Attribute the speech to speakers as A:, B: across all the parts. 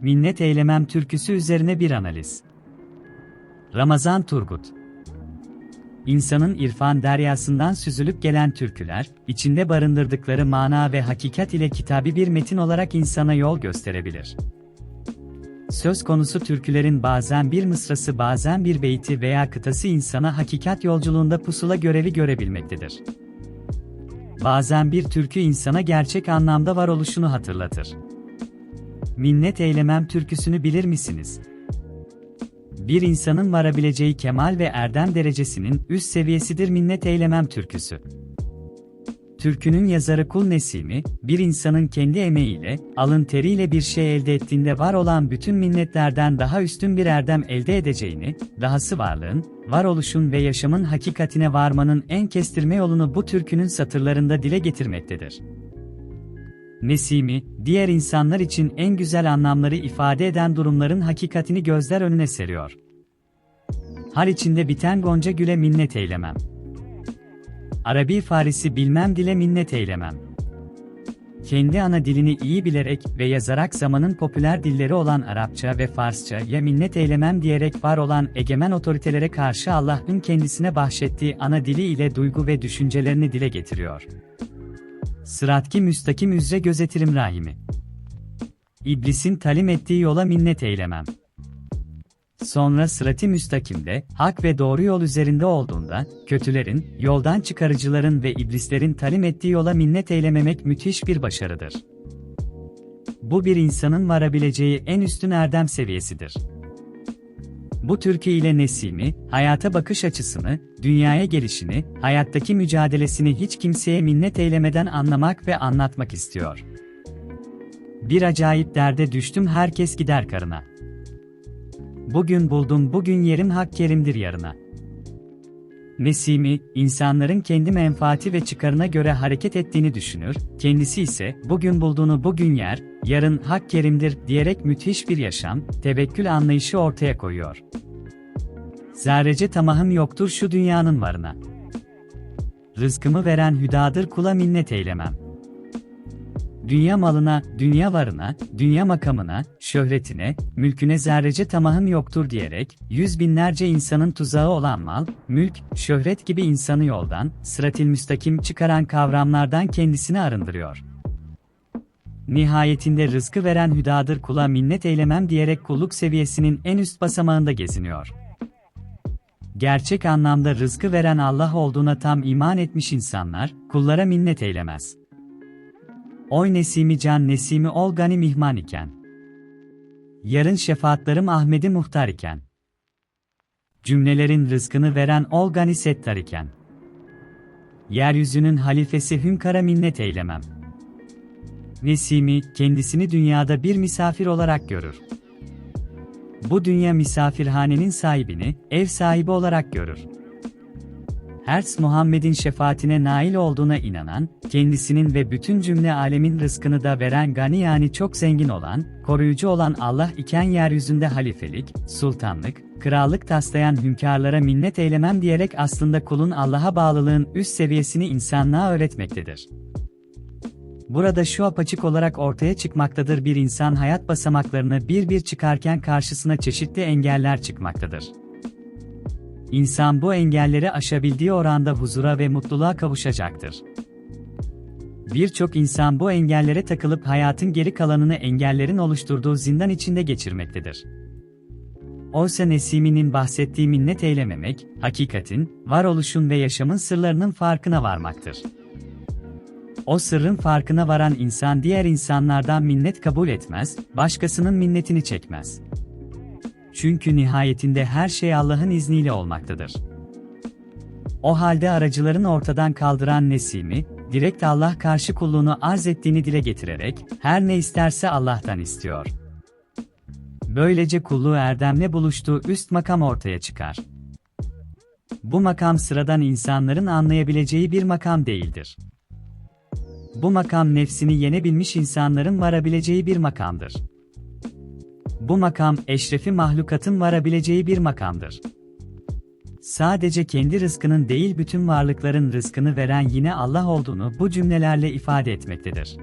A: Minnet Eylemem türküsü üzerine bir analiz. Ramazan Turgut İnsanın irfan deryasından süzülüp gelen türküler, içinde barındırdıkları mana ve hakikat ile kitabi bir metin olarak insana yol gösterebilir. Söz konusu türkülerin bazen bir mısrası bazen bir beyti veya kıtası insana hakikat yolculuğunda pusula görevi görebilmektedir. Bazen bir türkü insana gerçek anlamda varoluşunu hatırlatır. Minnet eylemem türküsünü bilir misiniz? Bir insanın varabileceği kemal ve erdem derecesinin üst seviyesidir minnet eylemem türküsü. Türkünün yazarı Kul Nesimi, bir insanın kendi emeğiyle, alın teriyle bir şey elde ettiğinde var olan bütün minnetlerden daha üstün bir erdem elde edeceğini, dahası varlığın, varoluşun ve yaşamın hakikatine varmanın en kestirme yolunu bu türkünün satırlarında dile getirmektedir. Nesimi, diğer insanlar için en güzel anlamları ifade eden durumların hakikatini gözler önüne seriyor. Har içinde biten gonca güle minnet eylemem. Arabi Farisi bilmem dile minnet eylemem. Kendi ana dilini iyi bilerek ve yazarak zamanın popüler dilleri olan Arapça ve Farsça ya minnet eylemem diyerek var olan egemen otoritelere karşı Allah'ın kendisine bahşettiği ana dili ile duygu ve düşüncelerini dile getiriyor. Sıratki müstakim üzere gözetirim rahimi. İblisin talim ettiği yola minnet eylemem. Sonra sıratı müstakimde, hak ve doğru yol üzerinde olduğunda, kötülerin, yoldan çıkarıcıların ve iblislerin talim ettiği yola minnet eylememek müthiş bir başarıdır. Bu bir insanın varabileceği en üstün erdem seviyesidir. Bu türkü ile Nesimi, hayata bakış açısını, dünyaya gelişini, hayattaki mücadelesini hiç kimseye minnet eylemeden anlamak ve anlatmak istiyor. Bir acayip derde düştüm herkes gider karına. Bugün buldum bugün yerim hak kerimdir yarına. Nesimi, insanların kendi menfaati ve çıkarına göre hareket ettiğini düşünür, kendisi ise bugün bulduğunu bugün yer, yarın hak kerimdir diyerek müthiş bir yaşam, tevekkül anlayışı ortaya koyuyor. Zerrece tamahım yoktur şu dünyanın varına. Rızkımı veren hüdadır kula minnet eylemem dünya malına, dünya varına, dünya makamına, şöhretine, mülküne zerrece tamahım yoktur diyerek, yüz binlerce insanın tuzağı olan mal, mülk, şöhret gibi insanı yoldan, sıratil müstakim çıkaran kavramlardan kendisini arındırıyor. Nihayetinde rızkı veren hüdadır kula minnet eylemem diyerek kulluk seviyesinin en üst basamağında geziniyor. Gerçek anlamda rızkı veren Allah olduğuna tam iman etmiş insanlar, kullara minnet eylemez. Oy Nesimi Can Nesimi ol gani mihman iken. Yarın şefaatlarım Ahmedi muhtar iken. Cümlelerin rızkını veren ol gani settar iken. Yeryüzünün halifesi hünkara minnet eylemem. Nesimi, kendisini dünyada bir misafir olarak görür. Bu dünya misafirhanenin sahibini, ev sahibi olarak görür. Herz Muhammed'in şefaatine nail olduğuna inanan, kendisinin ve bütün cümle alemin rızkını da veren gani yani çok zengin olan, koruyucu olan Allah iken yeryüzünde halifelik, sultanlık, krallık taslayan hünkârlara minnet eylemem diyerek aslında kulun Allah'a bağlılığın üst seviyesini insanlığa öğretmektedir. Burada şu apaçık olarak ortaya çıkmaktadır bir insan hayat basamaklarını bir bir çıkarken karşısına çeşitli engeller çıkmaktadır. İnsan bu engelleri aşabildiği oranda huzura ve mutluluğa kavuşacaktır. Birçok insan bu engellere takılıp hayatın geri kalanını engellerin oluşturduğu zindan içinde geçirmektedir. Oysa Nesimi'nin bahsettiği minnet eylememek, hakikatin, varoluşun ve yaşamın sırlarının farkına varmaktır. O sırrın farkına varan insan diğer insanlardan minnet kabul etmez, başkasının minnetini çekmez. Çünkü nihayetinde her şey Allah'ın izniyle olmaktadır. O halde aracıların ortadan kaldıran Nesimi, direkt Allah karşı kulluğunu arz ettiğini dile getirerek, her ne isterse Allah'tan istiyor. Böylece kulluğu erdemle buluştuğu üst makam ortaya çıkar. Bu makam sıradan insanların anlayabileceği bir makam değildir. Bu makam nefsini yenebilmiş insanların varabileceği bir makamdır. Bu makam, eşrefi mahlukatın varabileceği bir makamdır. Sadece kendi rızkının değil bütün varlıkların rızkını veren yine Allah olduğunu bu cümlelerle ifade etmektedir.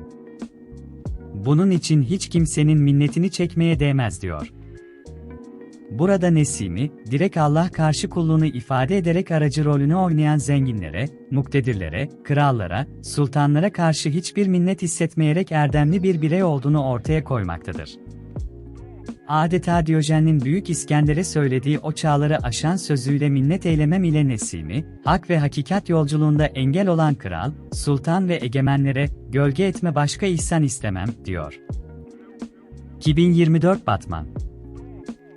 A: Bunun için hiç kimsenin minnetini çekmeye değmez diyor. Burada Nesimi, direkt Allah karşı kulluğunu ifade ederek aracı rolünü oynayan zenginlere, muktedirlere, krallara, sultanlara karşı hiçbir minnet hissetmeyerek erdemli bir birey olduğunu ortaya koymaktadır. Adeta Diyojen'in Büyük İskender'e söylediği o çağları aşan sözüyle minnet eylemem ile Nesimi, hak ve hakikat yolculuğunda engel olan kral, sultan ve egemenlere, gölge etme başka ihsan istemem, diyor. 2024 Batman